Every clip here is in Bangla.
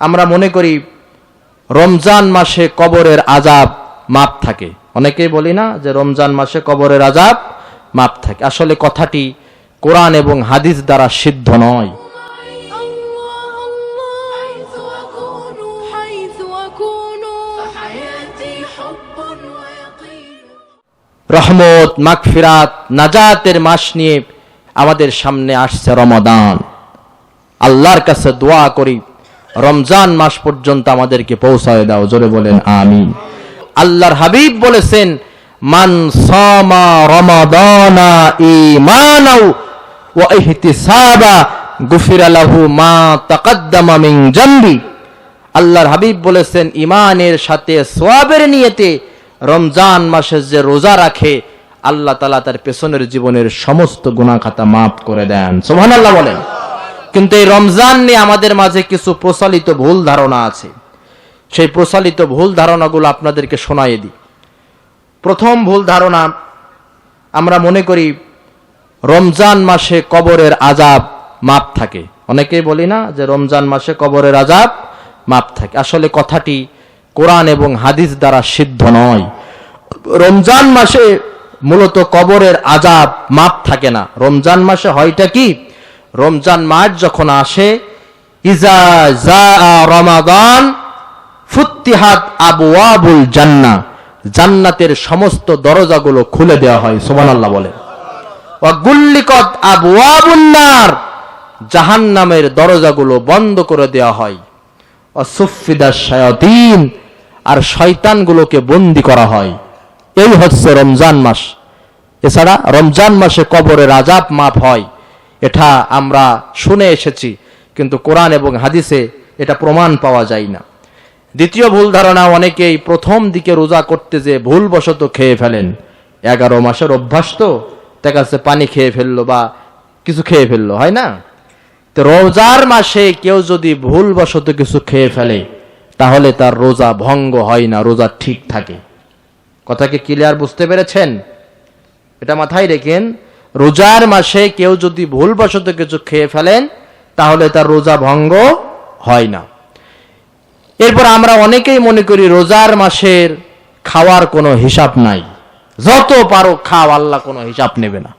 আমরা মনে করি রমজান মাসে কবরের আজাব মাপ থাকে। অনেকেই বলি না যে রমজান মাসে কবরের আজাব মাপ থাকে। আসলে কথাটি কোরআন এবং হাদিস দ্বারা সিদ্ধ নয়। রহমত, মাগফিরাত, নাজাতের মাস নিয়ে আমাদের সামনে আসছে রমাদান। আল্লাহর কাছে দোয়া করি। রমজান মাস পর্যন্ত আমাদেরকে পৌঁছায় দাও, জোরে বলেন, আমিন। আল্লাহর হাবিব বলেছেন, মান সামা রমাদানা ঈমানাও ওয়া ইহতিসাবা, গুফিরা লাহু মা তাকাদ্দামা মিন জামবি। আল্লাহর হাবিব বলেছেন ইমানের সাথে সোয়াবের নিয়েতে রমজান মাসে যে রোজা রাখে, আল্লাহ তালা তার পেছনের জীবনের সমস্ত গুণাখাতা মাফ করে দেন। সোহান আল্লাহ বলেন। কিন্তু এই রমজান নিয়ে আমাদের মাঝে কিছু প্রচলিত ভুল ধারণা আছে। সেই প্রচলিত ভুল ধারণাগুলো আপনাদেরকে শোনাই দিই। প্রথম ভুল ধারণা, আমরা মনে করি রমজান মাসে কবরের আজাব মাপ থাকে। অনেকেই বলি না যে রমজান মাসে কবরের আজাব মাপ থাকে। আসলে কথাটি কোরআন এবং হাদিস দ্বারা সিদ্ধ নয়। রমজান মাসে মূলত কবরের আজাব মাপ থাকে না। রমজান মাসে হয়টা কি? রমজান মাস যখন আসে, ইজা জা রমাদান ফুত্তিহাত আবওয়াবুল জান্না জান্নাতের সমস্ত দরজাগুলো খুলে দেওয়া হয়, সুবহানাল্লাহ বলে। গুল্লিকত আবওয়াবুন্নার জাহান্নামের দরজাগুলো বন্ধ করে দেওয়া হয়। অসুফিদা শায়াতিন আর শয়তানগুলোকে বন্দি করা হয়। এই হচ্ছে রমজান মাস। এছাড়া রমজান মাসে কবরের আজাব মাপ হয়। এটা আমরা শুনে এসেছি, কিন্তু কোরআন এবং হাদিসে এটা প্রমাণ পাওয়া যায় না। দ্বিতীয় ভুল ধারণা, অনেকেই প্রথম দিকে রোজা করতে যে ভুলবশত খেয়ে ফেলেন। এগারো মাসের অভ্যাস তো, দেখা যাচ্ছে পানি খেয়ে ফেলল বা কিছু খেয়ে ফেলল, হয় না? তো রোজার মাসে কেউ যদি ভুলবশত কিছু খেয়ে ফেলে, তাহলে তার রোজা ভঙ্গ হয় না, রোজা ঠিক থাকে। কথাকে ক্লিয়ার বুঝতে পেরেছেন? এটা মাথায় রেখেন রোজার মাসে কেউ যদি ভুলবশত কিছু খেয়ে ফেলেন, তাহলে তার রোজা ভঙ্গ হয় না। এরপর আমরা অনেকেই মনে করি রোজার মাসের খাওয়ার কোনো হিসাব নাই। যত পারো খাও, আল্লাহ কোনো হিসাব নেবে না।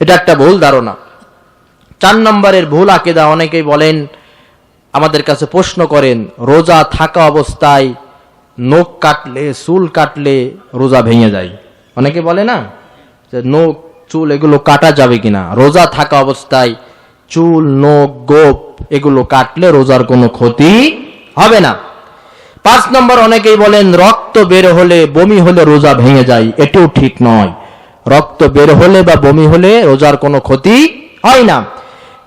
এটা একটা ভুল ধারণা। চার নম্বরের ভুল আকেদা অনেকেই বলেন, আমাদের কাছে প্রশ্ন করেন, রোজা থাকা অবস্থায় নখ কাটলে, চুল কাটলে রোজা ভেঙে যায়। অনেকে বলে না যে নখ চুল এগুলো কাটা যাবে কিনা? রোজা থাকা অবস্থায় চুল, নখ, গোপ এগুলো কাটলে রোজার কোনো ক্ষতি হবে না। পাঁচ নম্বর, অনেকেই বলেন রক্ত বের হলে বমি হলে রোজা ভেঙে যায়। এটাও ঠিক নয়। রক্ত বের হলে বা বমি হলে রোজার কোনো ক্ষতি হয় না।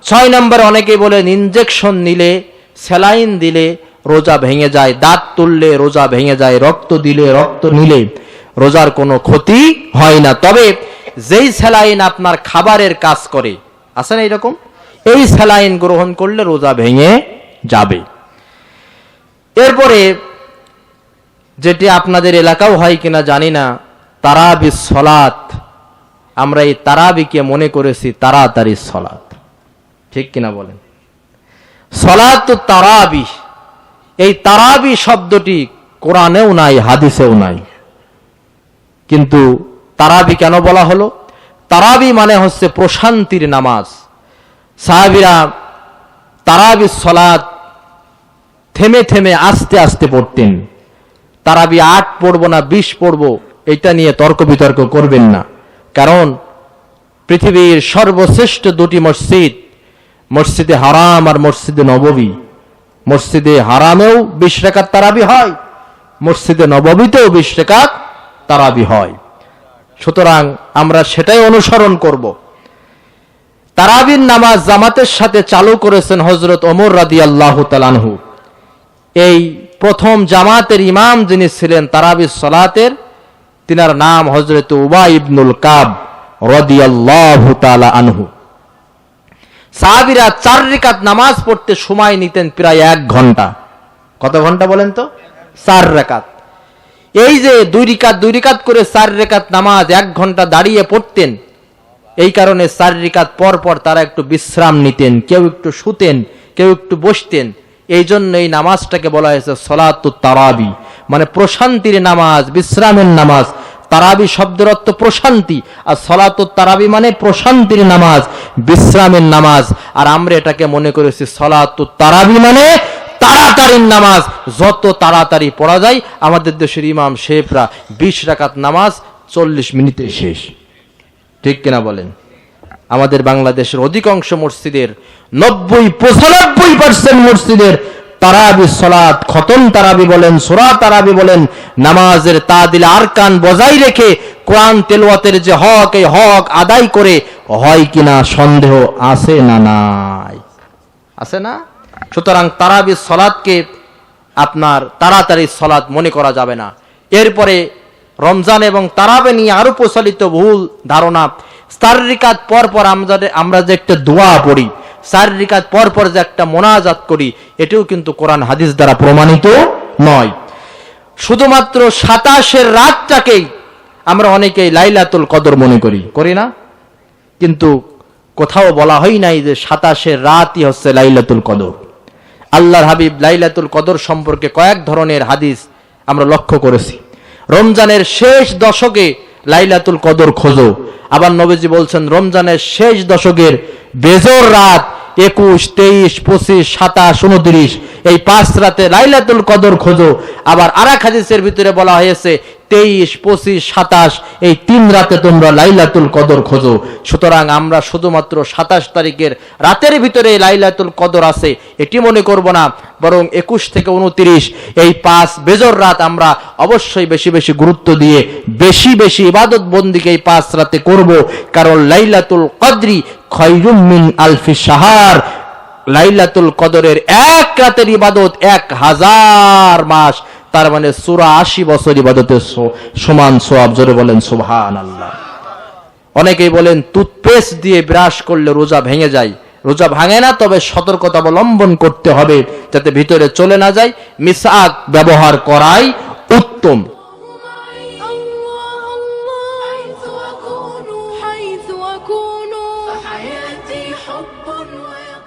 ছয় নম্বর, অনেকেই বলেন ইনজেকশন নিলে স্যালাইন দিলে রোজা ভেঙে যায়। দাঁত তুললে রোজা ভেঙে যায়। রক্ত দিলে, রক্ত নিলে রোজার কোনো ক্ষতি হয় না। তবে যেই স্যালাইন আপনার খাবারের কাজ করে, আছে না এরকম? এই স্যালাইন গ্রহণ করলে রোজা ভেঙে যাবে। এরপরে যেটি আপনাদের এলাকাও হয় কিনা জানি না, তারাবি সলাত। আমরা এই তারাবিকে মনে করেছি তাড়াতাড়ি সলাত। ঠিক কিনা বলেন? সলাত তারাবি। এই তারাবি শব্দটি কোরআনেও নাই, হাদিসেও নাই। কিন্তু তারাবি কেন বলা হলো? তারাবি মানে হচ্ছে প্রশান্তির নামাজ। সাহাবিরা তারাবি সলাদ থেমে থেমে আস্তে আস্তে পড়তেন। তারাবি আট পড়ব না বিশ পড়ব, এটা নিয়ে তর্ক বিতর্ক করবেন না। কারণ পৃথিবীর সর্বশ্রেষ্ঠ দুটি মসজিদ, মসজিদে হারাম আর মসজিদে নববী। মসজিদে হারামেও বিশ রেখাত তারাবি হয়, মসজিদে নববীতেও বিশ রেখাত তারাবি হয়। সুতরাং আমরা সেটাই অনুসরণ করব। তারাবির নামাজ জামাতের সাথে চালু করেছেন হজরত ওমর রাদি আল্লাহ তালানহু এই প্রথম জামাতের ইমাম যিনি ছিলেন তারাবির সলাতের, তিনার নাম হজরত উবা ইবনুল কাব রদিয়াল্লাহু তাআলা আনহু। সাহাবিরা চার রেখাত নামাজ পড়তে সময় নিতেন প্রায় এক ঘণ্টা। কত ঘণ্টা বলেন তো? চার রেখাত এই যে দুই রিকাত দুই রিকাত করে চার রেখাত নামাজ এক ঘণ্টা দাঁড়িয়ে পড়তেন, এই কারণে চার রিকাত পর পর তারা একটু বিশ্রাম নিতেন, কেউ একটু শুতেন, কেউ একটু বসতেন। এই জন্য এই নামাজটাকে বলা হয়েছে সলাতু তারাবি। মানে প্রশান্তির নামাজ, বিশ্রামের নামাজ। তারাবি শব্দের অর্থ প্রশান্তি, আর সলাতু তারাবি মানে প্রশান্তির নামাজ, বিশ্রামের নামাজ। আর আমরা এটাকে মনে করেছি সলাতু তারাবি মানে তাড়াতাড়ির নামাজ, যত তাড়াতাড়ি পড়া যায়, আমাদের দেশের ইমাম শেফরা বিশ রাকাত নামাজ চল্লিশ মিনিটে শেষ। ঠিক কিনা বলেন? আমাদের বাংলাদেশের অধিকাংশ মসজিদের নব্বই, পঁচানব্বই পার্সেন্ট মসজিদের তারাবি সলাৎ, খতম তারাবি বলেন, সোরা তারাবি বলেন, নামাজের তাদিল আরকান বজায় রেখে কোরআন তেলওয়াতের যে হক, এই হক আদায় করে হয় কিনা সন্দেহ আছে না নাই? আছে না? সুতরাং তারাবি সলাদকে আপনার তাড়াতাড়ি সলাদ মনে করা যাবে না। এরপরে রমজান এবং তারাবে নিয়ে আরও প্রচলিত ভুল ধারণা। চার রিকাত পর পর আমরা আমরা যে একটা দোয়া পড়ি চার রিকাত পর পর যে একটা মোনাজাত করি, এটিও কিন্তু কোরআন হাদিস দ্বারা প্রমাণিত নয়। শুধুমাত্র সাতাশের রাতটাকেই আমরা অনেকেই লাইলাতুল কদর মনে করি। করি না? কিন্তু কোথাও বলা হয় নাই যে সাতাশের রাতই হচ্ছে লাইলাতুল কদর। আল্লাহর হাবিব লাইলাতুল কদর সম্পর্কে কয়েক ধরনের হাদিস আমরা লক্ষ্য করেছি। রমজানের শেষ দশকে লাইলাতুল কদর খোঁজো। আবার নবীজি বলছেন, রমজানের শেষ দশকের বেজর রাত একুশ, তেইশ, পঁচিশ, সাতাশ, উনত্রিশ। এই পাঁচ রাতে লাইলাতুল কদর খোঁজো। আবার আরাক হাদিসের ভিতরে বলা হয়েছে, তেইশ, পঁচিশ, সাতাশ, এই তিন রাতে তোমরা লাইলাতুল কদর খোঁজো। সুতরাং আমরা শুধুমাত্র সাতাশ তারিখের রাতের ভিতরে লাইলাতুল কদর আছে, এটি মনে করব না, বরং একুশ থেকে উনত্রিশ। এই পাঁচ বেজর রাত আমরা অবশ্যই বেশি বেশি গুরুত্ব দিয়ে, বেশি বেশি ইবাদত বন্দিকে এই পাঁচ রাতে করব, কারণ লাইলাতুল কদরি মিন আলফি সাহার লাইলাতুল কদরের এক রাতের ইবাদত এক হাজার মাস। তার মানে সুরা আশি বছর ইবাদতের সমান সোয়াব জোরে বলেন সুবহান আল্লাহ অনেকেই বলেন টুথপেস্ট দিয়ে ব্রাশ করলে রোজা ভেঙে যায়। রোজা ভাঙে না, তবে সতর্কতা অবলম্বন করতে হবে, যাতে ভিতরে চলে না যায়। মিসাক ব্যবহার করাই উত্তম। حب ويقين